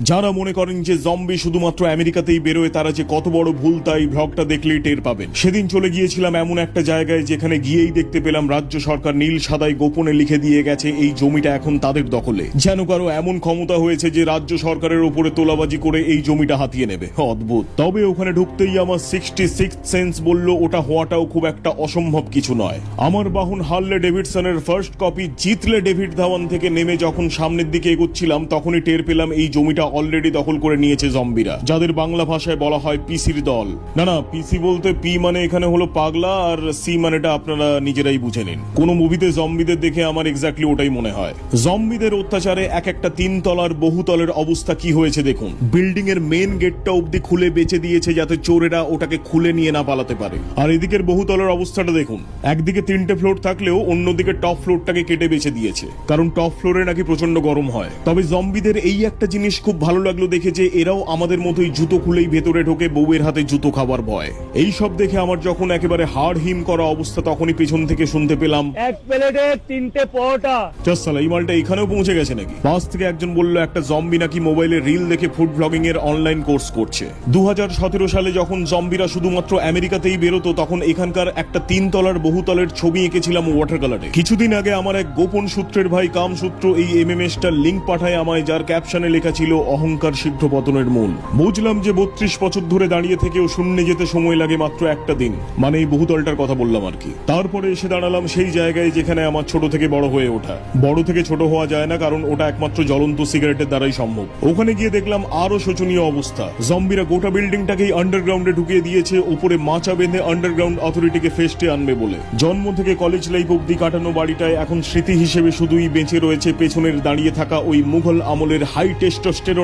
যারা মনে করেন যে জম্বি শুধুমাত্র আমেরিকাতেই বেরোয়, তারা যে কত বড় ভুল তাই ভ্লগটা দেখলেই টের পাবেন। সেদিন চলে গিয়েছিলাম এমন একটা জায়গায় যেখানে গিয়েই দেখতে পেলাম রাজ্য সরকার নীল সাদায় গোপনে লিখে দিয়ে গেছে, এই জমিটা এখন তাদের দখলে। যেন কারও এমন ক্ষমতা হয়েছে যে রাজ্য সরকারের উপরে তোলাবাজি করে এই জমিটা হাতিয়ে নেবে। অদ্ভুত। তবে ওখানে ঢুকতেই আমার সিক্সটি সিক্স সেন্স বলল, ওটা হওয়াটাও খুব একটা অসম্ভব কিছু নয়। আমার বাহন হারলে ডেভিডসনের ফার্স্ট কপি জিতলে ডেভিড ধাওয়ান থেকে নেমে যখন সামনের দিকে এগোচ্ছিলাম, তখনই টের পেলাম এই জমিটা অলরেডি দখল করে নিয়েছে জম্বিরা যাদের বাংলা ভাষায় বলা হয় পিসির দল। না না, পিসি বলতে পি মানে এখানে হলো পাগলা, আর সি মানেটা আপনারা নিজেরাই বুঝে নিন। কোন মুভিতে জম্বিদের দেখে আমার এক্স্যাক্টলি ওটাই মনে হয়। জম্বিদের অত্যাচারে এক একটা তিন তলার বহুতলের অবস্থা কি হয়েছে দেখুন। বিল্ডিং এর মেন গেটটা অব্দি খুলে বেঁচে দিয়েছে যাতে চোরেরা ওটাকে খুলে নিয়ে না পালাতে পারে। আর এদিকের বহুতলের অবস্থাটা দেখুন। একদিকে তিনটে ফ্লোর থাকলেও অন্যদিকে টপ ফ্লোরটাকে কেটে বেঁচে দিয়েছে। কারণ টপ ফ্লোরে নাকি প্রচণ্ড গরম হয়। তবে জম্বিদের এই একটা জিনিস খুব ভালো লাগল দেখে যে এরাও আমাদের মতোই জুতো খুলেই ভেতরে ঢোকে বউয়ের হাতে জুতো খাবার ভয়। এই সব দেখে আমার যখন একেবারে হাড় হিম করা অবস্থা তখনই পেছন থেকে শুনতে পেলাম এক প্লেটে তিনটে পরোটা। জাস্ট সালা এই মালটা এখানেও পৌঁছে গেছে নাকি? পাশ থেকে একজন বলল একটা জম্বি নাকি মোবাইলে রিল দেখে ফুড ব্লগিং এর অনলাইন কোর্স করছে। দু হাজার সতেরো সালে যখন জম্বিরা শুধুমাত্র আমেরিকাতেই বেরোতো তখন এখানকার একটা তিন তলার বহুতলের ছবি এঁকেছিলাম ওয়াটার কালারে কিছুদিন আগে আমার এক গোপন সূত্রের ভাই কাম সূত্র এই এমএমএস টার লিঙ্ক পাঠায় আমায় যার ক্যাপশনে লেখা ছিল অহংকার শীঘ্র পতনের মূল। বুঝলাম যে বত্রিশ বছর ধরে দাঁড়িয়ে থেকেও শূন্যে যেতে সময় লাগে মাত্র একটা দিন। মানে এই বহুতলটার কথা বললাম আর কি। তারপরে এসে দাঁড়ালাম সেই জায়গায় যেখানে আমার ছোট থেকে বড় হয়ে ওঠা। বড় থেকে ছোট হওয়া যায় না, কারণ ওটা একমাত্র জ্বলন্ত সিগারেটের দ্বারাই সম্ভব। ওখানে গিয়ে দেখলাম আরও শোচনীয় অবস্থা। জম্বিরা গোটা বিল্ডিংটাকেই আন্ডারগ্রাউন্ডে ঢুকিয়ে দিয়েছে উপরে মাচা বেঁধে আন্ডারগ্রাউন্ড অথরিটিকে ফেস্টে আনবে বলে। জন্ম থেকে কলেজ লাইফ অব্দি কাটানো বাড়িটায় এখন স্মৃতি হিসেবে শুধুই বেঁচে রয়েছে পেছনের দাঁড়িয়ে থাকা ওই মুঘল আমলের হাই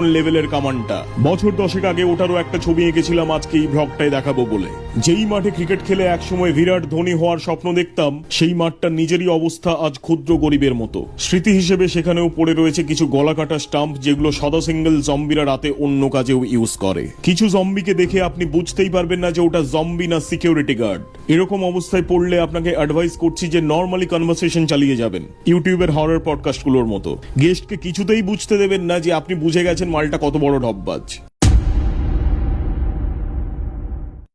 লেভেলের কামানটা বছর দশেক আগে ওটারও একটা ছবি এঁকেছিলাম আজকে এই ভ্লগটাই দেখাবো বলে। যেই মাঠে ক্রিকেট খেলে একসময় বিরাট ধোনি হওয়ার স্বপ্ন দেখতাম, সেই মাঠটা নিজেরই অবস্থা আজ ক্ষুদ্র গরিবের মতো। স্মৃতি হিসেবে সেখানেও পড়ে রয়েছে কিছু গলা কাটা স্টাম্প যেগুলো সদা সিঙ্গেল জম্বিরা রাতে অন্য কাজেও ইউজ করে। কিছু জম্বিকে দেখে আপনি বুঝতেই পারবেন না যে ওটা জম্বি না সিকিউরিটি গার্ড এরকম অবস্থায় পড়লে আপনাকে অ্যাডভাইস করছি যে নর্মালি কনভারসেশন চালিয়ে যাবেন, ইউটিউবের হরর পডকাস্টগুলোর মতো। গেস্টকে কিছুতেই বুঝতে দেবেন না যে আপনি বুঝে গেছেন মালটা কত বড় ঢপবাজ।